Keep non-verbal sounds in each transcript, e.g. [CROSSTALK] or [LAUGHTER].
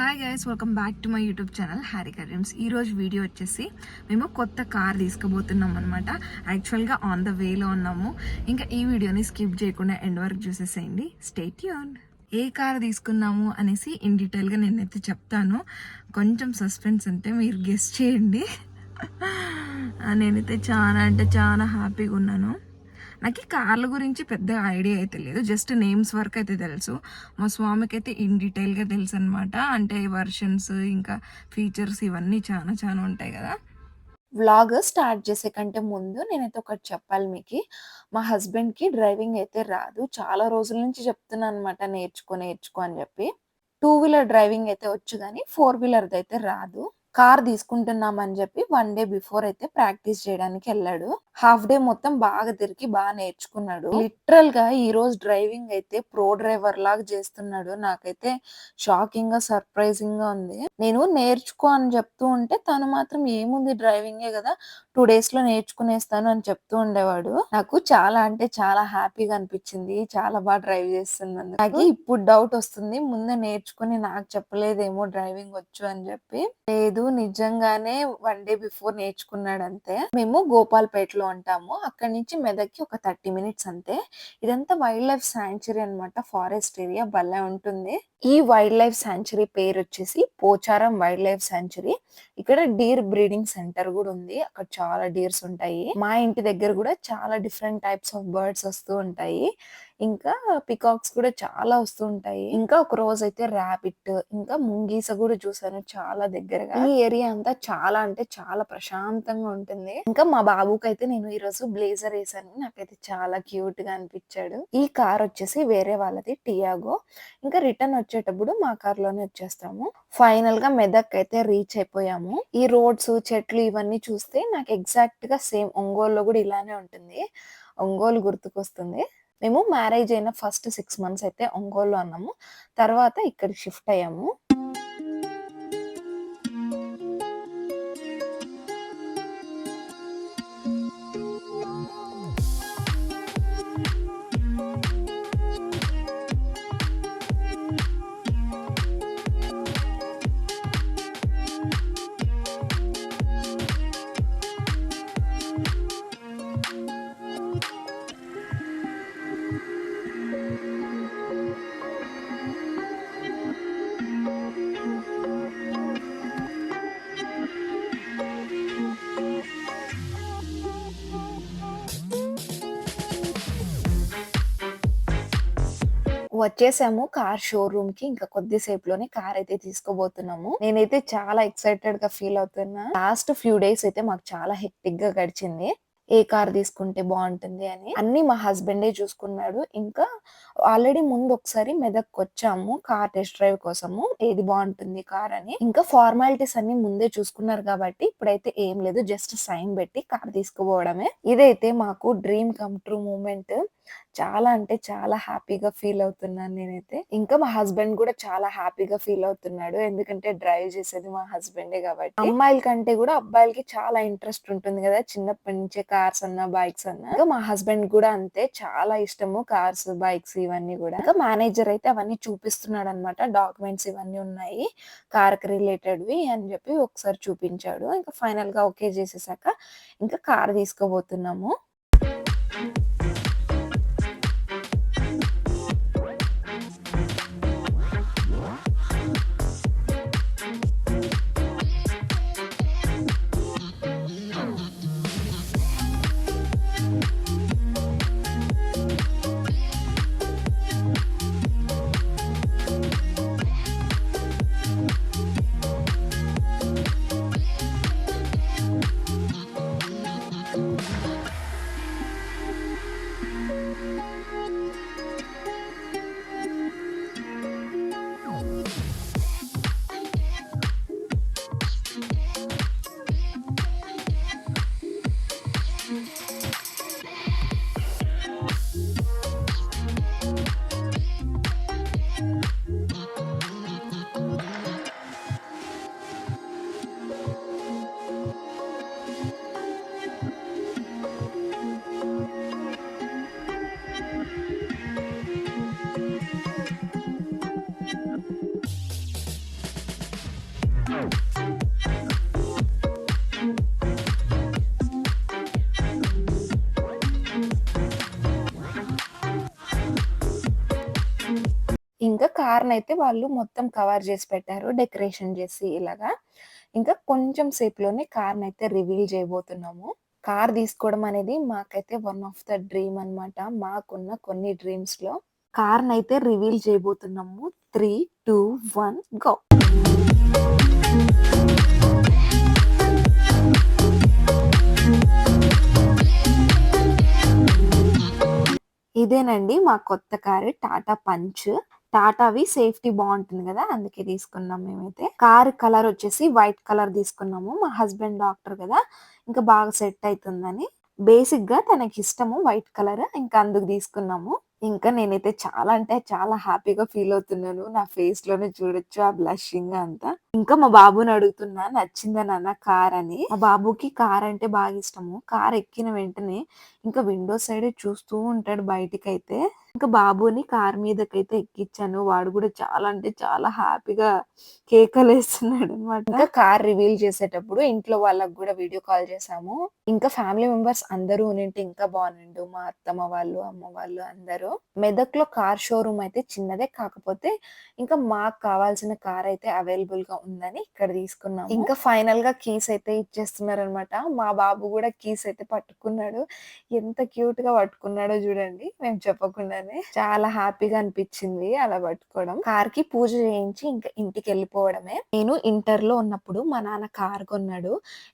Hi guys welcome back to my YouTube channel Harika dreams ఈరోజు video వచ్చేసి మేము కొత్త కార్ తీసుకుపోతున్నాం అనమాట యాక్చువల్గా ఆన్ ద వేలో ఉన్నాము. ఇంకా ఈ వీడియోని స్కిప్ చేయకుండా ఎండ్ వరకు చూసేసేయండి. స్టేట్ యూన్ ఏ కార్ తీసుకున్నాము అనేసి ఇన్ డీటెయిల్గా నేనైతే చెప్తాను. కొంచెం సస్పెన్స్ అంటే మీరు గెస్ట్ చేయండి. [LAUGHS] నేనైతే చాలా అంటే చాలా హ్యాపీగా ఉన్నాను. నాకు ఈ కార్ల గురించి పెద్ద ఐడియా అయితే లేదు. జస్ట్ నేమ్స్ వరకు అయితే తెలుసు. మా స్వామికి అయితే ఇన్ డీటెయిల్గా తెలుసు అనమాట అంటే వర్షన్స్ ఇంకా ఫీచర్స్ ఇవన్నీ చాలా చాలా ఉంటాయి కదా. వ్లాగ్ స్టార్ట్ చేసే కంటే ముందు నేనైతే ఒకటి చెప్పాలి మీకు. మా హస్బెండ్కి డ్రైవింగ్ అయితే రాదు. చాలా రోజుల నుంచి చెప్తున్నాను అనమాట నేర్చుకో నేర్చుకో అని చెప్పి. టూ వీలర్ డ్రైవింగ్ అయితే వచ్చు కానీ ఫోర్ వీలర్ది అయితే రాదు. కార్ తీసుకుంటున్నామని చెప్పి వన్ డే బిఫోర్ అయితే ప్రాక్టీస్ చేయడానికి వెళ్ళాడు. హాఫ్ డే మొత్తం బాగా తిరిగి బాగా నేర్చుకున్నాడు. లిటరల్గా ఈ రోజు డ్రైవింగ్ అయితే ప్రో డ్రైవర్ లాగా చేస్తున్నాడు. నాకైతే షాకింగ్గా సర్ప్రైజింగ్గా ఉంది. నేను నేర్చుకో అని చెప్తూ ఉంటే తను మాత్రం ఏముంది డ్రైవింగే కదా టూ డేస్లో నేర్చుకునేస్తాను అని చెప్తూ ఉండేవాడు. నాకు చాలా అంటే చాలా హ్యాపీగా అనిపించింది. చాలా బాగా డ్రైవ్ చేస్తున్నాను నాకు ఇప్పుడు డౌట్ వస్తుంది. ముందే నేర్చుకుని నాకు చెప్పలేదేమో డ్రైవింగ్ వచ్చు అని చెప్పి. లేదు నిజంగానే వన్ డే బిఫోర్ నేర్చుకున్నాడు అంతే మేము గోపాల్పేటలో ఉంటాము. అక్కడి నుంచి మెదక్కి ఒక థర్టీ మినిట్స్ అంతే. ఇదంతా వైల్డ్ లైఫ్ శాంచురీ అన్నమాట. ఫారెస్ట్ ఏరియా భలే ఉంటుంది. ఈ వైల్డ్ లైఫ్ శాంచురీ పేరు వచ్చేసి పోచారం వైల్డ్ లైఫ్ శాంచురీ ఇక్కడ డీర్ బ్రీడింగ్ సెంటర్ కూడా ఉంది. అక్కడ చాలా డీర్స్ ఉంటాయి. మా ఇంటి దగ్గర కూడా చాలా డిఫరెంట్ టైప్స్ ఆఫ్ బర్డ్స్ వస్తూ ఉంటాయి. ఇంకా పికాక్స్ కూడా చాలా వస్తూ ఉంటాయి. ఇంకా ఒక రోజు అయితే ర్యాబిట్ ఇంకా ముంగీస కూడా చూసాను చాలా దగ్గరగా. ఈ ఏరియా అంతా చాలా అంటే చాలా ప్రశాంతంగా ఉంటుంది. ఇంకా మా బాబుకి అయితే నేను ఈ రోజు బ్లేజర్ వేసాను. నాకైతే చాలా క్యూట్గా అనిపించాడు. ఈ కార్ వచ్చేసి వేరే వాళ్ళది టియాగో. ఇంకా రిటర్న్ వచ్చేటప్పుడు మా కార్లోనే వచ్చేస్తాము. ఫైనల్గా మెదక్ అయితే రీచ్ అయిపోయాము. ఈ రోడ్స్ చెట్లు ఇవన్నీ చూస్తే నాకు ఎగ్జాక్ట్గా సేమ్ ఒంగోలులో కూడా ఇలానే ఉంటుంది. ఒంగోలు గుర్తుకొస్తుంది. మేము మ్యారేజ్ అయిన ఫస్ట్ సిక్స్ మంత్స్ అయితే ఒంగోలు అన్నాము. తర్వాత ఇక్కడికి షిఫ్ట్ అయ్యాము. వచ్చేసాము కార్ షోరూమ్కి. ఇంకా కొద్దిసేపులోనే కార్ అయితే తీసుకోబోతున్నాము. నేనైతే చాలా ఎక్సైటెడ్గా ఫీల్ అవుతున్నా. లాస్ట్ ఫ్యూ డేస్ అయితే మాకు చాలా హెక్టిక్గా గడిచింది. ఏ కార్ తీసుకుంటే బాగుంటుంది అని. అన్ని మా హస్బెండే చూసుకున్నాడు. ఇంకా ఆల్రెడీ ముందు ఒకసారి మెదక్ వచ్చాము కార్ టెస్ట్ డ్రైవ్ కోసము. ఏది బాగుంటుంది కార్ అని. ఇంకా ఫార్మాలిటీస్ అన్ని ముందే చూసుకున్నారు కాబట్టి ఇప్పుడైతే ఏం లేదు. జస్ట్ సైన్ పెట్టి కార్ తీసుకుపోవడమే. ఇదైతే మాకు డ్రీమ్ కమ్ ట్రూ మూమెంట్ చాలా అంటే చాలా హ్యాపీగా ఫీల్ అవుతున్నాను నేనైతే. ఇంకా మా హస్బెండ్ కూడా చాలా హ్యాపీగా ఫీల్ అవుతున్నాడు. ఎందుకంటే డ్రైవ్ చేసేది మా హస్బెండే కాబట్టి. అమ్మాయిల కంటే కూడా అబ్బాయిలకి చాలా ఇంట్రెస్ట్ ఉంటుంది కదా. చిన్నప్పటి నుంచే కార్స్ అన్నా బైక్స్ అన్నా. ఇంకా మా హస్బెండ్ కూడా అంతే. చాలా ఇష్టము కార్స్ బైక్స్ ఇవన్నీ కూడా. ఇంకా మేనేజర్ అయితే అవన్నీ చూపిస్తున్నాడు అనమాట డాక్యుమెంట్స్ ఇవన్నీ ఉన్నాయి. కార్కి రిలేటెడ్వి అని చెప్పి ఒకసారి చూపించాడు. ఇంకా ఫైనల్గా ఓకే చేసేసాక ఇంకా కార్ తీసుకోబోతున్నాము కార్ని అయితే వాళ్ళు మొత్తం కవర్ చేసి పెట్టారు డెకరేషన్ చేసి ఇలాగా. ఇంకా కొంచెం సేపులోనే కార్ని అయితే రివీల్ చేయబోతున్నాము. కార్ తీసుకోవడం అనేది మాకైతే వన్ ఆఫ్ ద డ్రీమ్ అనమాట మాకున్న కొన్ని డ్రీమ్స్లో కార్ని అయితే రివీల్ చేయబోతున్నాము. త్రీ టూ వన్ గో ఇదేనండి మా కొత్త కారు టాటా పంచ్. టాటావి సేఫ్టీ బాగుంటుంది కదా అందుకే తీసుకున్నాం మేమైతే. కార్ కలర్ వచ్చేసి వైట్ కలర్ తీసుకున్నాము మా హస్బెండ్ డాక్టర్ కదా ఇంకా బాగా సెట్ అవుతుందని బేసిక్గా తనకి ఇష్టము వైట్ కలర్ ఇంకా అందుకు తీసుకున్నాము. ఇంకా నేనైతే చాలా అంటే చాలా హ్యాపీగా ఫీల్ అవుతున్నాను నా ఫేస్లోనే చూడొచ్చు ఆ బ్లషింగ్ అంతా. ఇంకా మా బాబుని అడుగుతున్నా నచ్చిందా నాన్న కార్ అని. మా బాబుకి కార్ అంటే బాగా ఇష్టము. కార్ ఎక్కిన వెంటనే ఇంకా విండో సైడ్ చూస్తూ ఉంటాడు బయటికైతే. ఇంకా బాబుని కార్ మీదకైతే ఎక్కించాను వాడు కూడా చాలా అంటే చాలా హ్యాపీగా కేకలు వేస్తున్నాడు అనమాట ఇంకా కార్ రివీల్ చేసేటప్పుడు ఇంట్లో వాళ్ళకి కూడా వీడియో కాల్ చేసాము ఇంకా ఫ్యామిలీ మెంబర్స్ అందరూ ఉంటే ఇంకా బాగుండు మా అత్తమ్మ వాళ్ళు అమ్మ వాళ్ళు అందరూ. మెదక్లో కార్ షోరూమ్ అయితే చిన్నదే కాకపోతే ఇంకా మాకు కావాల్సిన కార్ అయితే అవైలబుల్గా ఉందని ఇక్కడ తీసుకున్నాం ఇంకా ఫైనల్గా కీస్ అయితే ఇచ్చేస్తున్నారు అనమాట మా బాబు కూడా కీస్ అయితే పట్టుకున్నాడు. ఎంత క్యూట్గా పట్టుకున్నాడో చూడండి. మేము అనగానే చాలా హ్యాపీగా అనిపించింది అలా పట్టుకోవడం. కార్కి పూజ చేయించి ఇంకా ఇంటికి వెళ్ళిపోవడమే నేను ఇంటర్లో ఉన్నప్పుడు మా నాన్న కార్ కొన్నాడు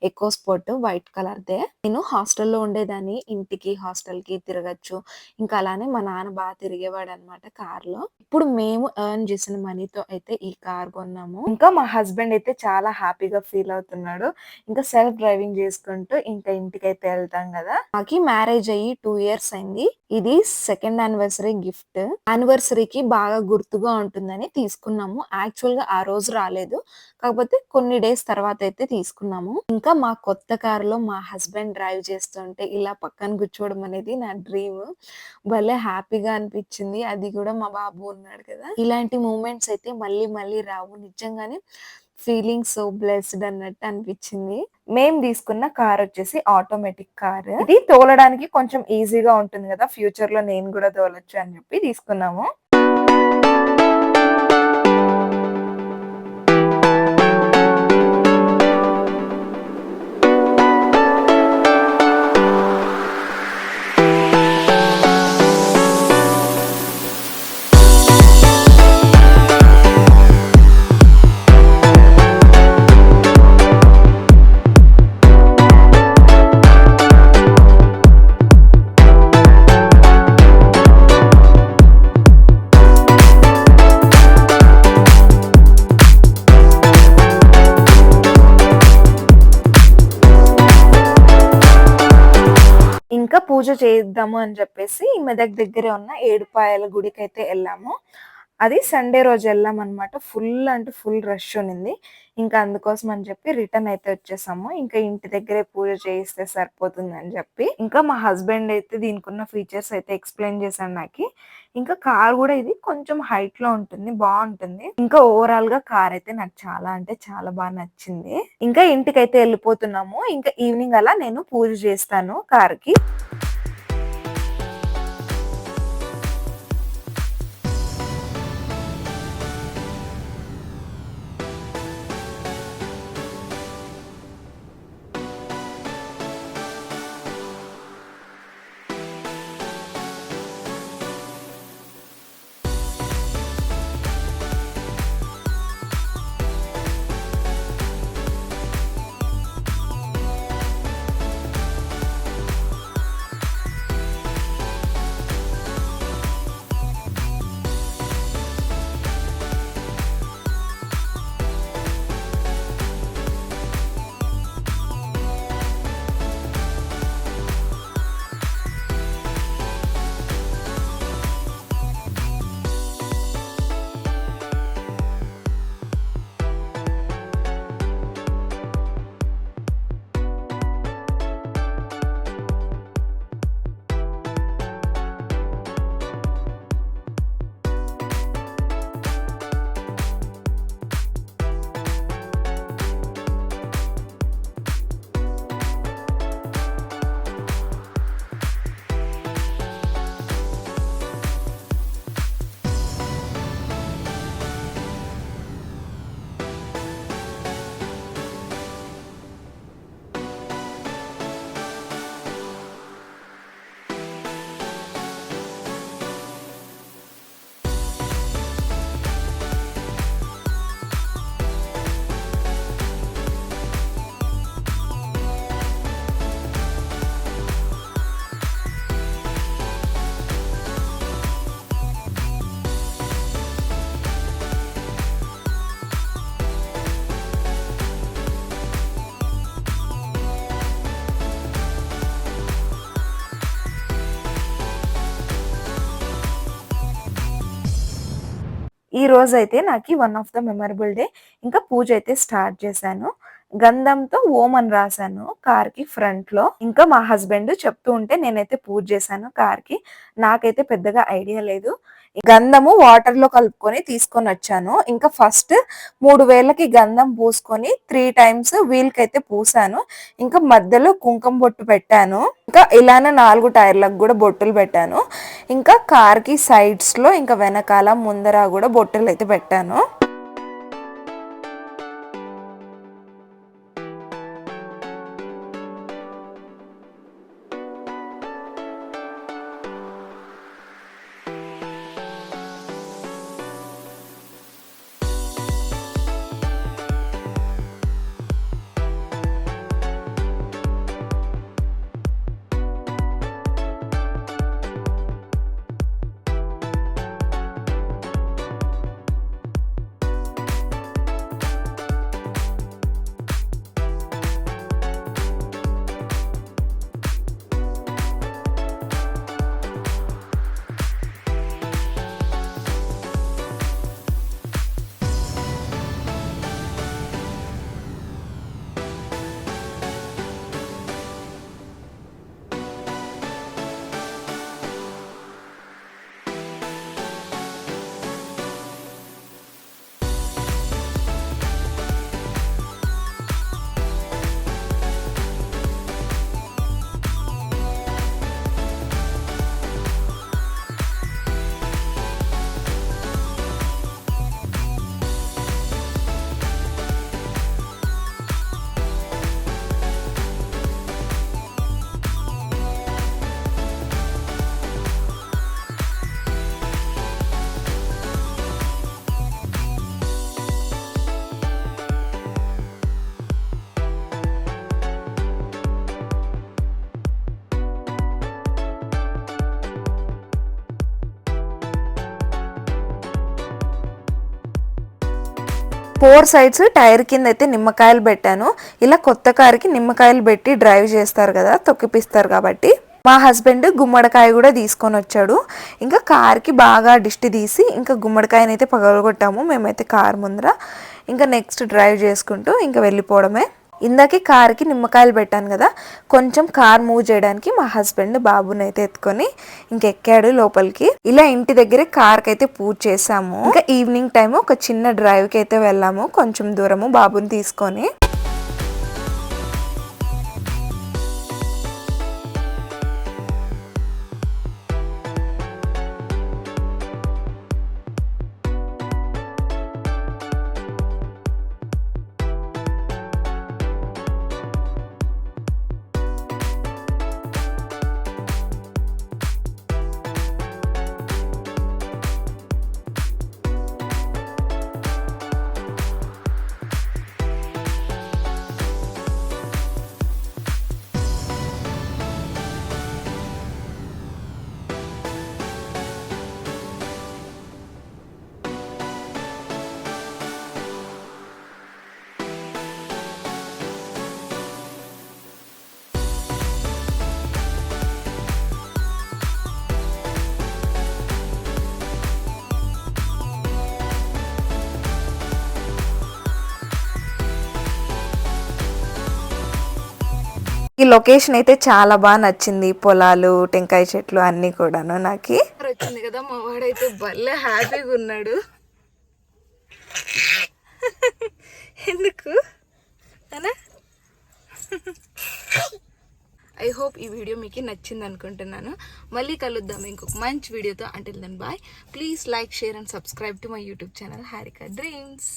ఎకో స్పోర్ట్ వైట్ కలర్ దే నేను హాస్టల్లో ఉండేదాన్ని ఇంటికి హాస్టల్కి తిరగచ్చు. ఇంకా అలానే మా నాన్న బాగా తిరిగేవాడు అనమాట కార్లో ఇప్పుడు మేము ఎర్న్ చేసిన మనీతో అయితే ఈ కార్ కొన్నాము. ఇంకా మా హస్బెండ్ అయితే చాలా హ్యాపీగా ఫీల్ అవుతున్నాడు. ఇంకా సెల్ఫ్ డ్రైవింగ్ చేసుకుంటూ ఇంకా ఇంటికి అయితే వెళ్తాం కదా. మాకి మ్యారేజ్ అయ్యి టూ ఇయర్స్ అయింది. ఇది సెకండ్ యానివర్సరీ గిఫ్ట్ యానివర్సరీకి బాగా గుర్తుగా ఉంటుందని తీసుకున్నాము. యాక్చువల్గా ఆ రోజు రాలేదు. కాకపోతే కొన్ని డేస్ తర్వాత అయితే తీసుకున్నాము. ఇంకా మా కొత్త కారులో మా హస్బెండ్ డ్రైవ్ చేస్తుంటే ఇలా పక్కన కూర్చోవడం అనేది నా డ్రీమ్ భలే హ్యాపీగా అనిపించింది. అది కూడా మా బాబు ఉన్నాడు కదా. ఇలాంటి మూమెంట్స్ అయితే మళ్ళీ మళ్ళీ రావు. నిజంగానే ఫీలింగ్ సో బ్లెస్డ్ అన్నట్టు అనిపించింది. మేము తీసుకున్న కార్ వచ్చేసి ఆటోమేటిక్ కార్. ఇది తోలడానికి కొంచెం ఈజీగా ఉంటుంది కదా ఫ్యూచర్లో నేను కూడా తోలొచ్చు అని చెప్పి తీసుకున్నాము. పూజ చేద్దాము అని చెప్పేసి మెదక్ దగ్గరే ఉన్న ఏడుపాయల గుడికి అయితే వెళ్ళాము. అది సండే రోజు వెళ్ళాం అనమాట ఫుల్ అంటే ఫుల్ రష్ ఉన్నింది. ఇంకా అందుకోసం అని చెప్పి రిటర్న్ అయితే వచ్చేసాము. ఇంకా ఇంటి దగ్గరే పూజ చేయిస్తే సరిపోతుంది అని చెప్పి. ఇంకా మా హస్బెండ్ అయితే దీనికి ఉన్న ఫీచర్స్ అయితే ఎక్స్ప్లెయిన్ చేశాను నాకు. ఇంకా కార్ కూడా ఇది కొంచెం హైట్లో ఉంటుంది బాగుంటుంది. ఇంకా ఓవరాల్గా కార్ అయితే నాకు చాలా అంటే చాలా బాగా నచ్చింది. ఇంకా ఇంటికి అయితే వెళ్ళిపోతున్నాము. ఇంకా ఈవినింగ్ అలా నేను పూజ చేస్తాను కార్ ఈ రోజు అయితే నాకు one of the memorable day ఇంకా పూజ అయితే స్టార్ట్ చేశాను. గంధంతో ఓం అని రాశాను కార్కి ఫ్రంట్లో ఇంకా మా హస్బెండ్ చెప్తూ ఉంటే నేనైతే పూజ చేశాను కార్కి నాకైతే పెద్దగా ఐడియా లేదు. గంధము వాటర్లో కలుపుకొని తీసుకొని వచ్చాను. ఇంకా ఫస్ట్ మూడు వేలకి గంధం పూసుకొని త్రీ టైమ్స్ వీల్కి అయితే పూసాను. ఇంకా మధ్యలో కుంకుమ బొట్టు పెట్టాను. ఇంకా ఇలానే నాలుగు టైర్లకు కూడా బొట్టులు పెట్టాను. ఇంకా కార్కి సైడ్స్లో ఇంకా వెనకాల ముందర కూడా బొట్టులు అయితే పెట్టాను. ఫోర్ సైడ్స్ టైర్ కింద అయితే నిమ్మకాయలు పెట్టాను. ఇలా కొత్త కారుకి నిమ్మకాయలు పెట్టి డ్రైవ్ చేస్తారు కదా తొక్కిపిస్తారు కాబట్టి. మా హస్బెండ్ గుమ్మడికాయ కూడా తీసుకొని వచ్చాడు. ఇంకా కార్కి బాగా దిష్టి తీసి ఇంకా గుమ్మడికాయని అయితే పగలగొట్టాము. మేమైతే కార్ ముందర. ఇంకా నెక్స్ట్ డ్రైవ్ చేసుకుంటూ ఇంకా వెళ్ళిపోవడమే. ఇందాకే కార్కి నిమ్మకాయలు పెట్టాను కదా కొంచెం కార్ మూవ్ చేయడానికి మా హస్బెండ్ బాబుని అయితే ఎత్తుకొని ఇంకెక్కాడు లోపలికి. ఇలా ఇంటి దగ్గరే కార్కి అయితే పూజ చేసాము ఇంకా ఈవినింగ్ టైం ఒక చిన్న డ్రైవ్కి అయితే వెళ్ళాము కొంచెం దూరము బాబుని తీసుకొని. ఈ లొకేషన్ అయితే చాలా బాగా నచ్చింది. పొలాలు టెంకాయ చెట్లు అన్నీ కూడాను నాకు. వచ్చింది కదా మా వాడైతే భలే హ్యాపీగా ఉన్నాడు. ఎందుకు? ఐ హోప్ ఈ వీడియో మీకు నచ్చింది అనుకుంటున్నాను. మళ్ళీ కలుద్దాం ఇంకొక మంచి వీడియోతో. అంటే then bye please like share and subscribe to my YouTube channel Harika dreams